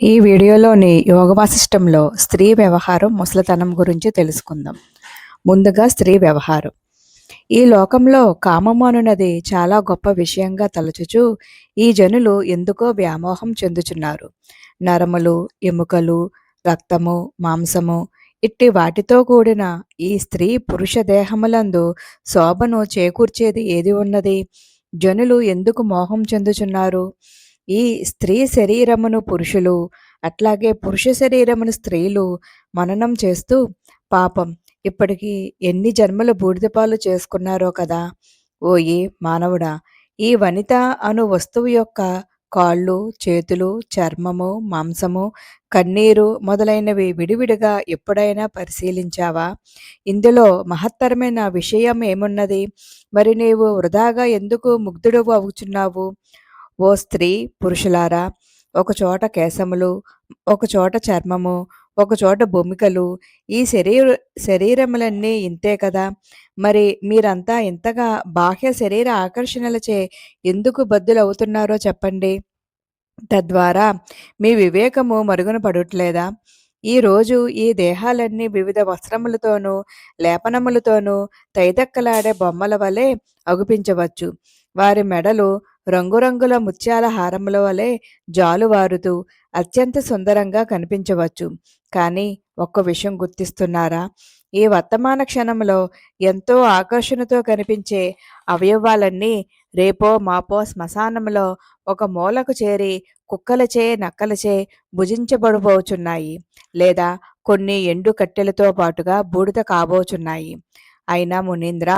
ఈ వీడియోలోని యోగ వాసిష్టంలో స్త్రీ వ్యవహారం ముసలితనం గురించి తెలుసుకుందాం. ముందుగా స్త్రీ వ్యవహారం. ఈ లోకంలో కామము అనున్నది చాలా గొప్ప విషయంగా తలచుచు ఈ జనులు ఎందుకో వ్యామోహం చెందుచున్నారు. నరములు ఎముకలు రక్తము మాంసము ఇట్టి వాటితో కూడిన ఈ స్త్రీ పురుష దేహములందు శోభను చేకూర్చేది ఏది ఉన్నది? జనులు ఎందుకు మోహం చెందుచున్నారు? ఈ స్త్రీ శరీరమును పురుషులు అట్లాగే పురుష శరీరమును స్త్రీలు మననం చేస్తూ పాపం. ఇప్పటికీ ఎన్ని జన్మలు బూడిదపాలు చేసుకున్నారో కదా! ఓ ఈ మానవుడా ఈ వనిత అను వస్తువు యొక్క కాళ్ళు చేతులు చర్మము మాంసము కన్నీరు మొదలైనవి విడివిడిగా ఎప్పుడైనా పరిశీలించావా? ఇందులో మహత్తరమైన విషయం ఏమున్నది? మరి నీవు వృధాగా ఎందుకు ముగ్ధుడు అవుచున్నావు? ఓ స్త్రీ పురుషులారా ఒకచోట కేశములు ఒకచోట చర్మము ఒకచోట భూమికలు ఈ శరీర శరీరములన్నీ ఇంతే కదా? మరి మీరంతా ఇంతగా బాహ్య శరీర ఆకర్షణలచే ఎందుకు బద్దులవుతున్నారో చెప్పండి. తద్వారా మీ వివేకము మరుగున పడట్లేదా? ఈరోజు ఈ దేహాలన్నీ వివిధ వస్త్రములతోనూ లేపనములతోనూ తైదక్కలాడే బొమ్మల వలె అగుపించవచ్చు. వారి మెడలు రంగురంగుల ముత్యాల హారముల వలె జాలువారుతూ అత్యంత సుందరంగా కనిపించవచ్చు. కానీ ఒక్క విషయం గుర్తిస్తున్నారా? ఈ వర్తమాన క్షణంలో ఎంతో ఆకర్షణతో కనిపించే అవయవాలన్నీ రేపో మాపో శ్మశానంలో ఒక మూలకు చేరి కుక్కలచే నక్కలచే భుజించబడబోచున్నాయి. లేదా కొన్ని ఎండు కట్టెలతో పాటుగా బూడిద కాబోచున్నాయి. అయినా మునీంద్ర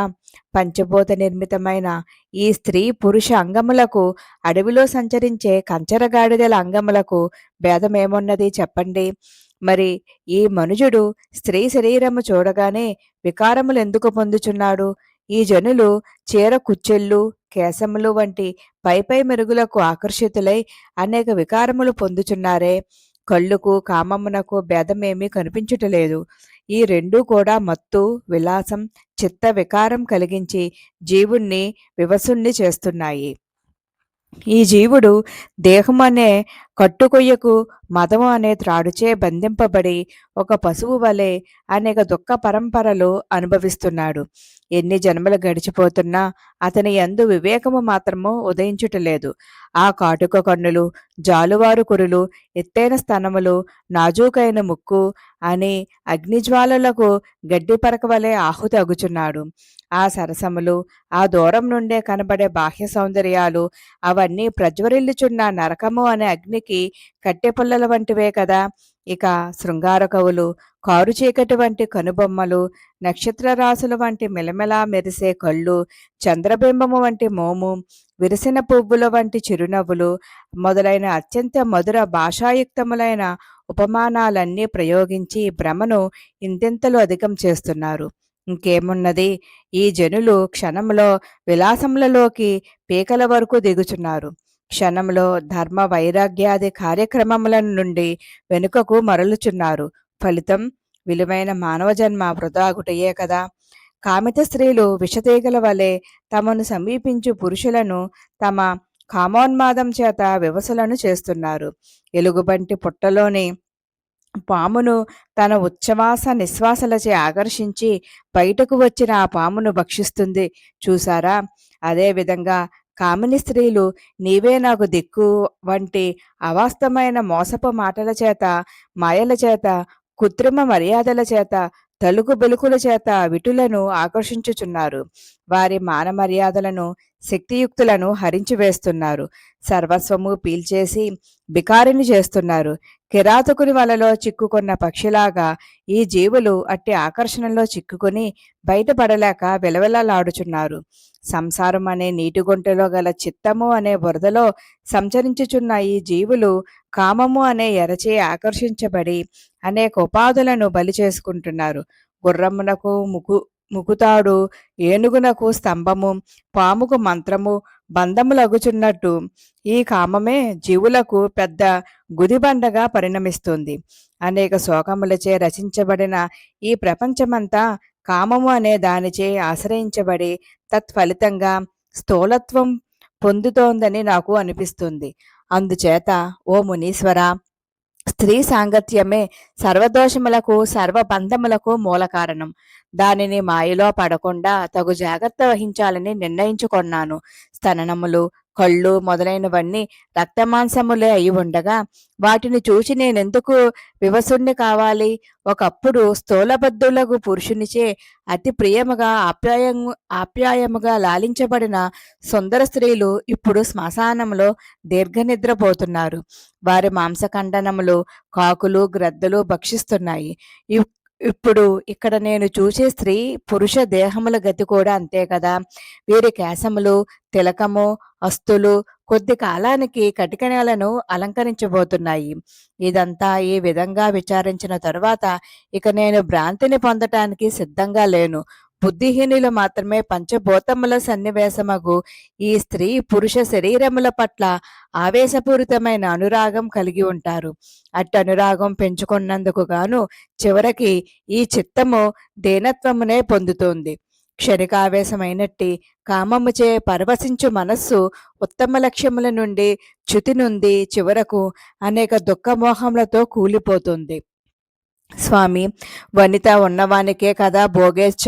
పంచభూత నిర్మితమైన ఈ స్త్రీ పురుష అంగములకు అడవిలో సంచరించే కంచరగాడిదల అంగములకు భేదమేమున్నది చెప్పండి. మరి ఈ మనుజుడు స్త్రీ శరీరము చూడగానే వికారములు ఎందుకు పొందుచున్నాడు? ఈ జనులు చీర కుచ్చెళ్ళు కేశములు వంటి పైపై మెరుగులకు ఆకర్షితులై అనేక వికారములు పొందుచున్నారే. కళ్ళుకు కామమునకు భేదమేమీ కనిపించుటలేదు ఈ రెండూ కూడా మత్తు విలాసం చిత్త వికారం కలిగించి జీవుణ్ణి వివసుణ్ణి చేస్తున్నాయి. ఈ జీవుడు దేహం అనే కట్టుకొయ్యకు మతం అనే త్రాడుచే బంధింపబడి ఒక పశువు వలె అనేక దుఃఖ పరంపరలు అనుభవిస్తున్నాడు. ఎన్ని జన్మలు గడిచిపోతున్నా అతని ఎందు వివేకము మాత్రము ఉదయించుటలేదు ఆ కాటుక కన్నులు జాలువారు కురులు ఎత్తైన స్థనములు నాజూకైన ముక్కు అని అగ్నిజ్వాలలకు గడ్డి పరక వలె ఆహుతి అగుచున్నాడు ఆ సరసములు ఆ దూరం నుండే కనబడే బాహ్య సౌందర్యాలు అవన్నీ ప్రజ్వరిల్లుచున్న నరకము అనే అగ్నికి కట్టెపుల్లల వంటివే కదా. ఇక శృంగార కవులు కారు చీకటి వంటి కనుబొమ్మలు నక్షత్ర రాసుల వంటి మెలమెలా మెరిసే కళ్ళు చంద్రబింబము వంటి మోము విరిసిన పువ్వుల వంటి చిరునవ్వులు మొదలైన అత్యంత మధుర భాషాయుక్తములైన ఉపమానాలన్నీ ప్రయోగించి భ్రమను ఇంతింతలు అధికం చేస్తున్నారు. ఇంకేమున్నది? ఈ జనులు క్షణంలో విలాసములలోకి పీకల వరకు దిగుచున్నారు. క్షణంలో ధర్మ వైరాగ్యాది కార్యక్రమముల నుండి వెనుకకు మరలుచున్నారు. ఫలితం విలువైన మానవ జన్మ వృధాగుటయే కదా. కామిత స్త్రీలు విషతీగల వలె తమను సమీపించు పురుషులను తమ కామోన్మాదం చేత వివసులను చేస్తున్నారు. ఎలుగుబంటి పుట్టలోని పామును తన ఉచ్ఛ్వాస నిశ్వాసలచే ఆకర్షించి బయటకు వచ్చిన ఆ పామును భక్షిస్తుంది. చూసారా? అదేవిధంగా కామిని స్త్రీలు నీవే నాకు దిక్కు వంటి అవాస్తవమైన మోసపు మాటల చేత మాయల చేత కృత్రిమ మర్యాదల చేత తలుగు బెలుకుల చేత విటులను ఆకర్షించుచున్నారు. వారి మాన మర్యాదలను శక్తియుక్తులను హరించి వేస్తున్నారు. సర్వస్వము పీల్చేసి బికారిని చేస్తున్నారు. కిరాతకుని వలలో చిక్కుకున్న పక్షిలాగా ఈ జీవులు అట్టి ఆకర్షణలో చిక్కుకుని బయటపడలేక విలవిలలాడుచున్నారు. సంసారం అనే నీటి గుంటలో గల చిత్తము అనే బురదలో సంచరించుచున్న ఈ జీవులు కామము అనే ఎరచే ఆకర్షించబడి అనేక ఉపాధులను బలి చేసుకుంటున్నారు. గుర్రమునకు ముగు ముగుతాడు ఏనుగునకు స్తంభము పాముకు మంత్రము బంధములగుచున్నట్టు ఈ కామమే జీవులకు పెద్ద గుదిబండగా పరిణమిస్తుంది. అనేక శోకములచే రచించబడిన ఈ ప్రపంచమంతా కామము అనే దానిచే ఆశ్రయించబడి తత్ఫలితంగా స్థూలత్వం పొందుతోందని నాకు అనిపిస్తుంది. అందుచేత ఓ మునీశ్వర స్త్రీ సాంగత్యమే సర్వదోషములకు సర్వబంధములకు మూల కారణం. దానిని మాయలో పడకుండా తగు జాగ్రత్త వహించాలని నిర్ణయించుకున్నాను. స్తననములు కళ్ళు మొదలైనవన్నీ రక్తమాంసములే అయి ఉండగా వాటిని చూచి నేనెందుకు వివసుణ్ణి కావాలి? ఒకప్పుడు స్థూలబద్ధులకు పురుషునిచే అతి ప్రియముగా ఆప్యాయం ఆప్యాయముగా లాలించబడిన సుందర స్త్రీలు ఇప్పుడు శ్మశానంలో దీర్ఘనిద్రపోతున్నారు. వారి మాంసఖండనములు కాకులు గ్రద్దలు భక్షిస్తున్నాయి. ఇప్పుడు ఇక్కడ నేను చూసే స్త్రీ పురుష దేహముల గతి కూడా అంతే కదా. వీరి కేశములు తిలకము అస్తులు కొద్ది కాలానికి కటికణాలను అలంకరించబోతున్నాయి. ఇదంతా ఈ విధంగా విచారించిన తరువాత ఇక నేను భ్రాంతిని పొందటానికి సిద్ధంగా లేను. బుద్ధిహీనులు మాత్రమే పంచభూతముల సన్నివేశమగు. ఈ స్త్రీ పురుష శరీరముల పట్ల ఆవేశపూరితమైన అనురాగం కలిగి ఉంటారు. అట్టు అనురాగం పెంచుకున్నందుకు గాను చివరికి ఈ చిత్తము దీనత్వమునే పొందుతోంది. క్షణికావేశమైనట్టి కామముచే పరవశించు మనస్సు ఉత్తమ లక్ష్యముల నుండి చ్యుతి నుండి చివరకు అనేక దుఃఖమోహములతో కూలిపోతుంది. స్వామి వనిత ఉన్నవానికే కదా భోగేచ్చ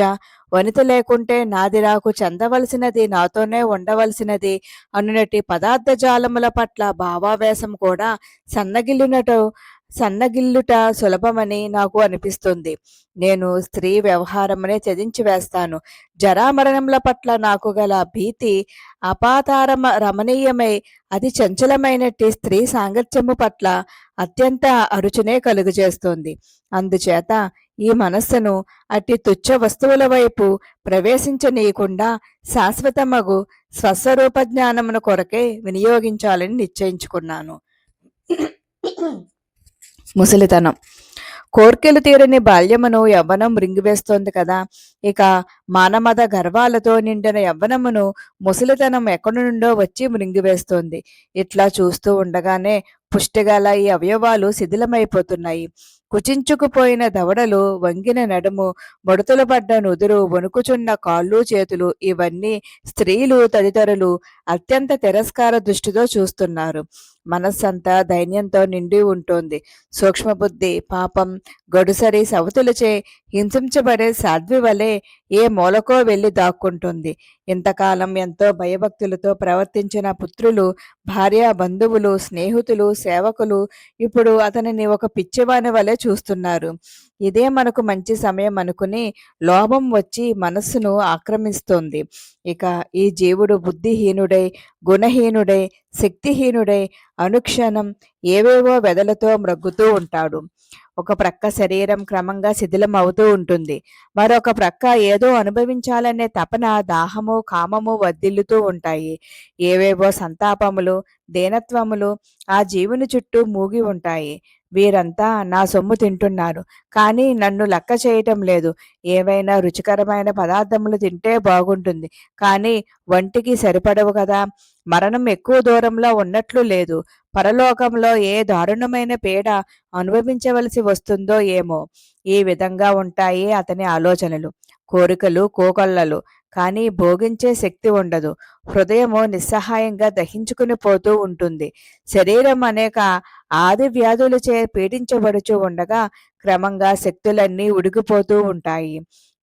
వనిత లేకుంటే నాది నాకు చెందవలసినది నాతోనే ఉండవలసినది అనునటి పదార్థ జాలముల పట్ల భావావేశం కూడా సన్నగిల్లునటు సన్నగిల్లుట సులభమని నాకు అనిపిస్తుంది. నేను స్త్రీ వ్యవహారమునే త్యజించి వేస్తాను. జరామరణముల పట్ల నాకు గల భీతి అపాతారమ రమణీయమై అది చంచలమైనట్టి స్త్రీ సాంగత్యము పట్ల అత్యంత అరుచునే కలుగజేస్తుంది. అందుచేత ఈ మనస్సును అట్టి తుచ్చ వస్తువుల వైపు ప్రవేశించనీయకుండా శాశ్వతమగు స్వస్వరూప జ్ఞానమును కొరకే వినియోగించాలని నిశ్చయించుకున్నాను. ముసలితనం. కోర్కెలు తీరని బాల్యమును యవ్వనం రింగివేస్తోంది కదా. ఇక మానమద గర్వాలతో నిండిన యవ్వనమును ముసలితనం ఎక్కడి నుండో వచ్చి మృంగివేస్తోంది. ఇట్లా చూస్తూ ఉండగానే పుష్టిగల ఈ అవయవాలు శిథిలమైపోతున్నాయి. కుచించుకుపోయిన దవడలు వంగిన నడుము ముడతలు పడ్డ నుదురు వణుకుచున్న కాళ్ళు చేతులు ఇవన్నీ స్త్రీలు తదితరులు అత్యంత తిరస్కార దృష్టితో చూస్తున్నారు. మనస్సంతా దైన్యంతో నిండి ఉంటుంది. సూక్ష్మబుద్ధి పాపం గడుసరి సవతులచే హింసించబడే సాధ్వి వలె ఏ మూలకో వెళ్ళి దాక్కుంటుంది. ఇంతకాలం ఎంతో భయభక్తులతో ప్రవర్తించిన పుత్రులు భార్య బంధువులు స్నేహితులు సేవకులు ఇప్పుడు అతనిని ఒక పిచ్చివాని వలె చూస్తున్నారు. ఇదే మనకు మంచి సమయం అనుకుని లోభం వచ్చి మనస్సును ఆక్రమిస్తోంది. ఇక ఈ జీవుడు బుద్ధిహీనుడై గుణహీనుడై శక్తిహీనుడై అనుక్షణం ఏవేవో వెదలతో మ్రగ్గుతూ ఉంటాడు. ఒక ప్రక్క శరీరం క్రమంగా శిథిలం అవుతూ ఉంటుంది. మరొక ప్రక్క ఏదో అనుభవించాలనే తపన దాహము కామము వర్ధిల్లుతూ ఉంటాయి. ఏవేవో సంతాపములు దీనత్వములు ఆ జీవుని చుట్టూ మూగి ఉంటాయి. వీరంతా నా సొమ్ము తింటున్నారు. కానీ నన్ను లెక్క చేయటం లేదు. ఏవైనా రుచికరమైన పదార్థములు తింటే బాగుంటుంది. కానీ వంటికి సరిపడవు కదా. మరణం ఎక్కువ దూరంలో ఉన్నట్లు లేదు. పరలోకంలో ఏ దారుణమైన పీడ అనుభవించవలసి వస్తుందో ఏమో. ఈ విధంగా ఉంటాయి అతని ఆలోచనలు. కోరికలు కోకొల్లలు. కానీ భోగించే శక్తి ఉండదు. హృదయము నిస్సహాయంగా దహించుకుని పోతూ ఉంటుంది. శరీరం అనేక ఆది వ్యాధులచే పీడించబడుచు ఉండగా క్రమంగా శక్తులన్నీ ఉడికిపోతూ ఉంటాయి.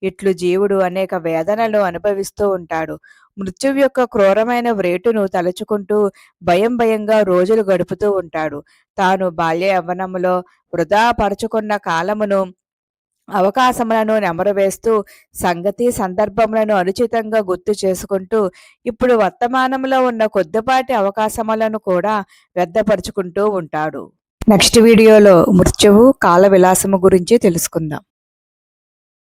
ఇట్లు జీవుడు అనేక వేదనలు అనుభవిస్తూ ఉంటాడు. మృత్యు యొక్క క్రూరమైన వ్రేటును తలుచుకుంటూ భయం భయంగా రోజులు గడుపుతూ ఉంటాడు. తాను బాల్య యవ్వనములో వృధా పరుచుకున్న కాలమును అవకాశములను నెమరవేస్తూ సంగతి సందర్భములను అనుచితంగా గుర్తు చేసుకుంటూ ఇప్పుడు వర్తమానంలో ఉన్న కొద్దిపాటి అవకాశములను కూడా వ్యర్థపరుచుకుంటూ ఉంటాడు. నెక్స్ట్ వీడియోలో మృత్యువు కాల విలాసము గురించి తెలుసుకుందాం.